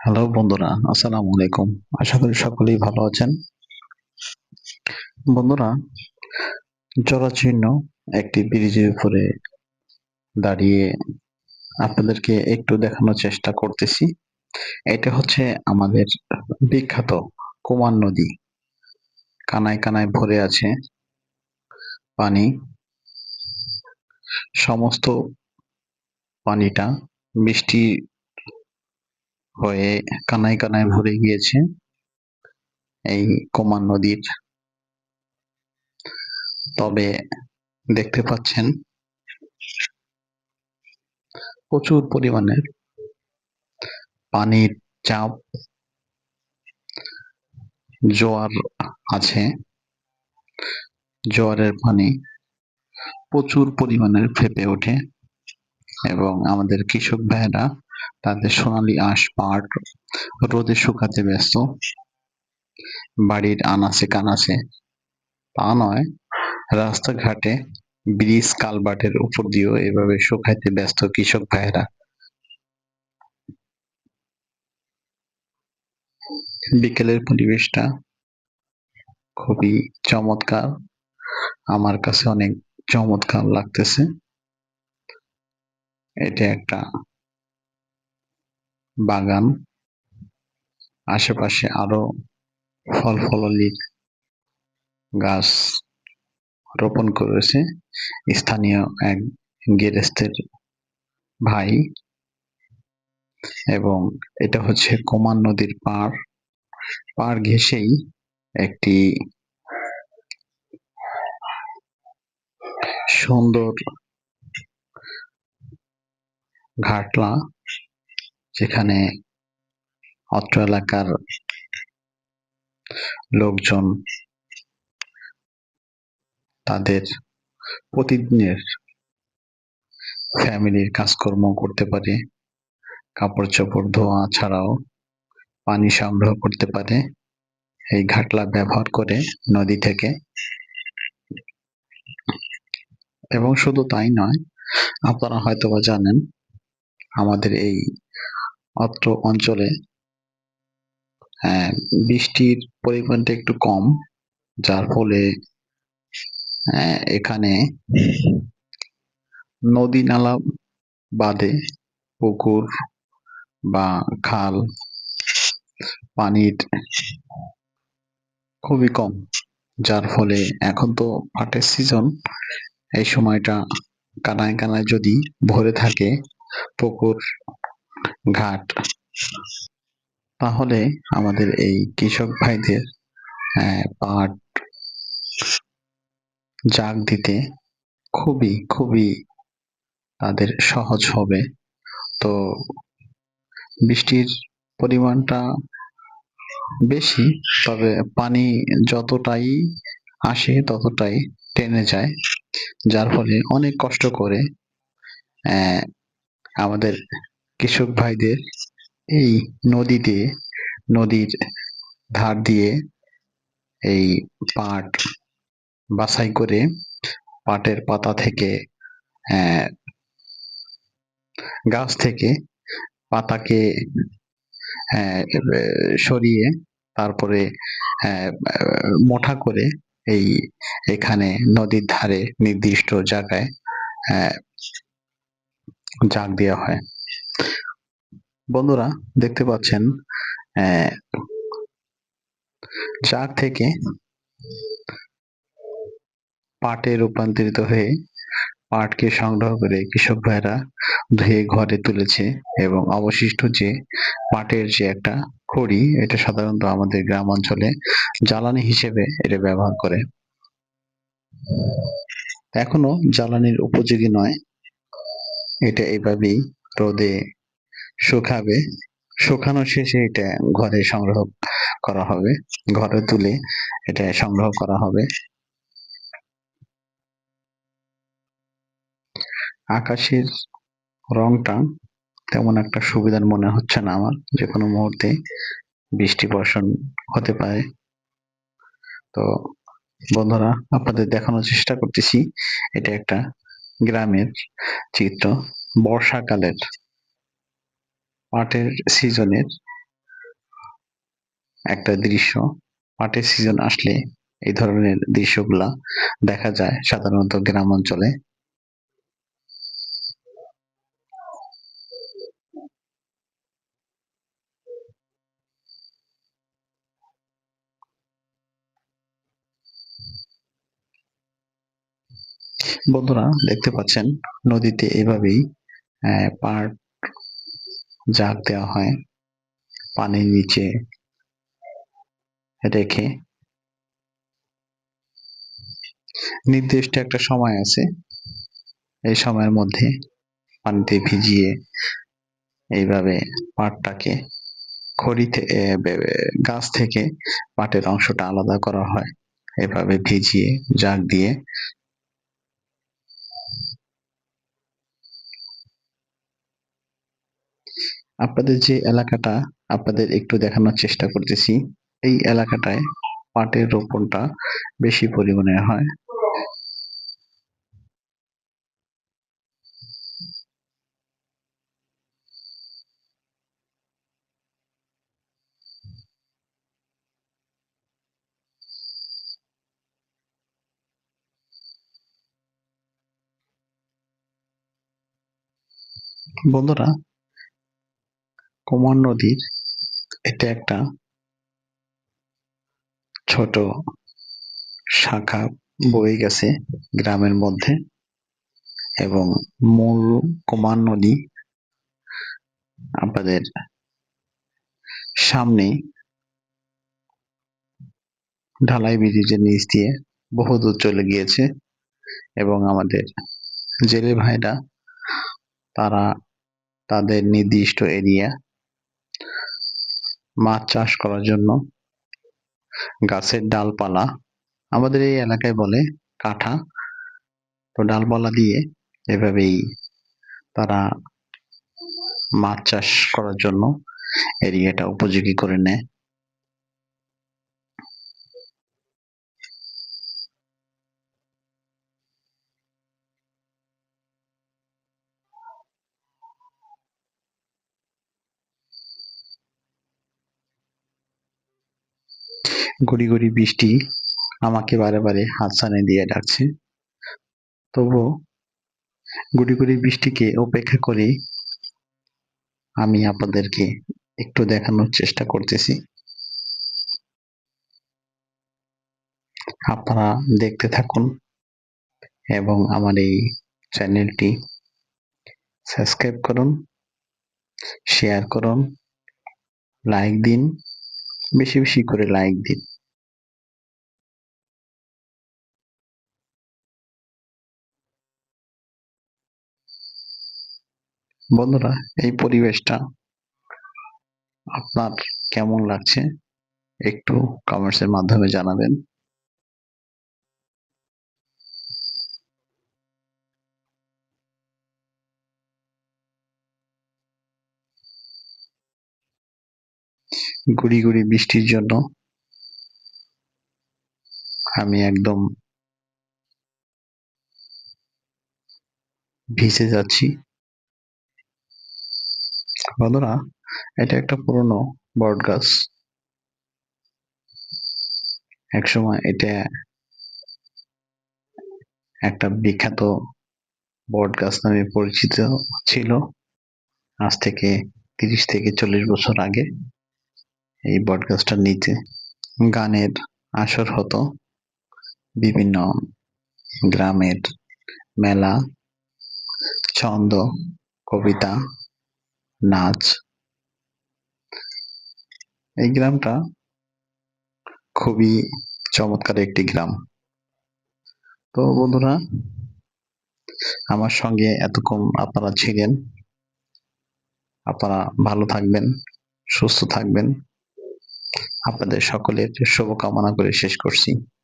Hello বন্ধুরা, আসসালামু আলাইকুম। আশা করি সকলেই ভালো আছেন। বন্ধুরা জরাচীর্ণ একটি ব্রিজের উপরে দাঁড়িয়ে আপনাদেরকে একটু দেখানোর চেষ্টা করতেছি। এটা হচ্ছে আমাদের বিখ্যাত কুমার নদী। কানায় কানায় ভরে আছে পানি। সমস্ত পানিটা বৃষ্টি হয়ে কানায় কানায় ভরে গিয়েছে এই কুমার নদীর। তবে দেখতে পাচ্ছেন প্রচুর পরিমাণের পানির চাপ, জোয়ার আছে। জোয়ারের পানি প্রচুর পরিমাণের ফেপে ওঠে এবং আমাদের কৃষক ভাইয়েরা তাদের সোনালী আঁশ পাট রোদে শুকাতে ব্যস্ত। বাড়ির আনাচে কানাচে। তা নয়, রাস্তাঘাটে ব্রিজ কালবাটের উপর দিয়েও এভাবে শুকাইতে ব্যস্ত কৃষক ভাইয়েরা। বিকেলের পরিবেশটা খুবই চমৎকার। আমার কাছে অনেক চমৎকার লাগতেছে। এটা একটা বাগান, আশেপাশে আরও ফল ফলালির গাছ রোপণ করেছে স্থানীয় এক গেরেস্তের ভাই এবং এটা হচ্ছে কুমার নদীর পাড়। পাড় ঘেঁষেই একটি সুন্দর ঘাটলা যেখানে অত্র এলাকার লোকজন তাদের প্রতিদিনের ফ্যামিলির কাজকর্ম করতে পারে কাপড় চোপড় ধোয়া ছাড়াও পানি সংগ্রহ করতে পারে, এই ঘাটলা ব্যবহার করে নদী থেকে। এবং শুধু তাই নয়, আপনারা হয়তোবা জানেন, আমাদের এই অত্র অঞ্চলে আহ, বৃষ্টির পরিমাণটা একটু কম যার ফলে আহ, এখানে নদী নালা বাদে পুকুর বা খাল পানির খুবই কম যার ফলে এখন তো পাটের সিজন এই সময়টা কানায় কানায় যদি ভরে থাকে পুকুর ঘাট। তাহলে আমাদের এই কৃষক ভাইদের পাট জাগ দিতে খুবই খুবই তাদের সহজ হবে। তো বৃষ্টির পরিমাণটা বেশি, তবে পানি যতটাই আসে ততটাই টেনে যায়, যার ফলে অনেক কষ্ট করে আমাদের কৃষক ভাইদের এই নদীতে, নদীর ধার দিয়ে এই পাট বাছাই করে পাটের পাতা থেকে গাছ থেকে পাতাকে সরিয়ে তারপরে মোটা করে এই এখানে নদীর ধারে নির্দিষ্ট জায়গায় জাগ দেওয়া হয়। বন্ধুরা, দেখতে পাচ্ছেন জাগ থেকে পাটে রূপান্তরিত হয়ে পাটকে সংগ্রহ করে কৃষক ভাইরা ধুয়ে ঘরে তুলেছে এবং অবশিষ্ট যে পাটের যে একটা খড়ি, এটা সাধারণত আমাদের গ্রাম অঞ্চলে জ্বালানি হিসেবে এটা ব্যবহার করে। এখনও জ্বালানির উপযোগী নয়। এটা এভাবেই রোদে শুকাবে। শুকানো শেষে এটা ঘরে সংগ্রহ করা হবে। ঘরে তুলে এটা সংগ্রহ করা হবে। আকাশের রংটা তেমন একটা সুবিধার মনে হচ্ছে না আমার। যে কোনো মুহূর্তে বৃষ্টি বর্ষণ হতে পারে। তো বন্ধুরা, আপনাদের দেখানোর চেষ্টা করতেছি। এটা একটা গ্রামের চিত্র। বর্ষাকালের পাটের সিজনের একটা দৃশ্য। পাটের সিজন আসলে এই ধরনের দৃশ্যগুলা দেখা যায় সাধারণত গ্রাম অঞ্চলে। বন্ধুরা, দেখতে পাচ্ছেন নদীতে এভাবেই পাট জাগ দেওয়া হয়। পানির নিচে রেখে। নির্দিষ্ট একটা সময় আছে। এই সময়ের মধ্যে পানিতে ভিজিয়ে এইভাবে পাটটাকে খড়িতে গাছ থেকে পাটের অংশটা আলাদা করা হয়। এভাবে ভিজিয়ে, জাগ দিয়ে আপনাদের যে এলাকাটা আপনাদের একটু দেখানোর চেষ্টা করতেছি। এই এলাকাটায় পাটের রোপণটা বেশি পরিমাণে হয়। বন্ধুরা কুমার নদীর এটা একটা ছোট শাখা বয়ে গেছে গ্রামের মধ্যে এবং মূল কুমার নদী আপনাদের সামনে ঢালাই ব্রিজের নিচ দিয়ে বহুদূর চলে গিয়েছে এবং আমাদের জেলে ভাইরা তারা তাদের নির্দিষ্ট এরিয়া মাছ চাষ করার জন্য। গাছের ডালপালা, আমাদের এই এলাকায় বলে কাঠা তো ডালপালা দিয়ে এভাবেই তারা মাছ চাষ করার জন্য এরিয়াটা উপযোগী করে নেয়। গুড়ি গুড়ি বৃষ্টি আমাকে বারে বারে হাতছানি দিয়ে ডাকছে। তবুও গুড়ি গুড়ি বৃষ্টিকে উপেক্ষা করে আমি আপনাদেরকে একটু দেখানোর চেষ্টা করতেছি। আপনারা দেখতে থাকুন এবং আমার এই চ্যানেলটি সাবস্ক্রাইব করুন, শেয়ার করুন, লাইক দিন, বেশি বেশি করে লাইক দিন। বন্ধুরা, এই পরিবেশটা আপনার কেমন লাগছে একটু কমেন্টসের মাধ্যমে জানাবেন। গুড়ি গুড়ি বৃষ্টির জন্য আমি একদম ভিজে যাচ্ছি। বন্ধুরা, এটা একটা পুরনো বট গাছ। একসময় এটা একটা বিখ্যাত বট গাছ নামে পরিচিত ছিল। আজ থেকে তিরিশ থেকে চল্লিশ বছর আগে এই বট গাছটার নিচে গানের আসর হতো। বিভিন্ন গ্রামের মেলা, ছন্দ, কবিতা নাচ। এই গ্রামটা খুবই চমৎকার একটি গ্রাম। তো বন্ধুরা, আমার সঙ্গে এতক্ষণ আপনারা ছিলেন। আপনারা ভালো থাকবেন, সুস্থ থাকবেন। আপনাদের সকলের শুভকামনা করে শেষ করছি।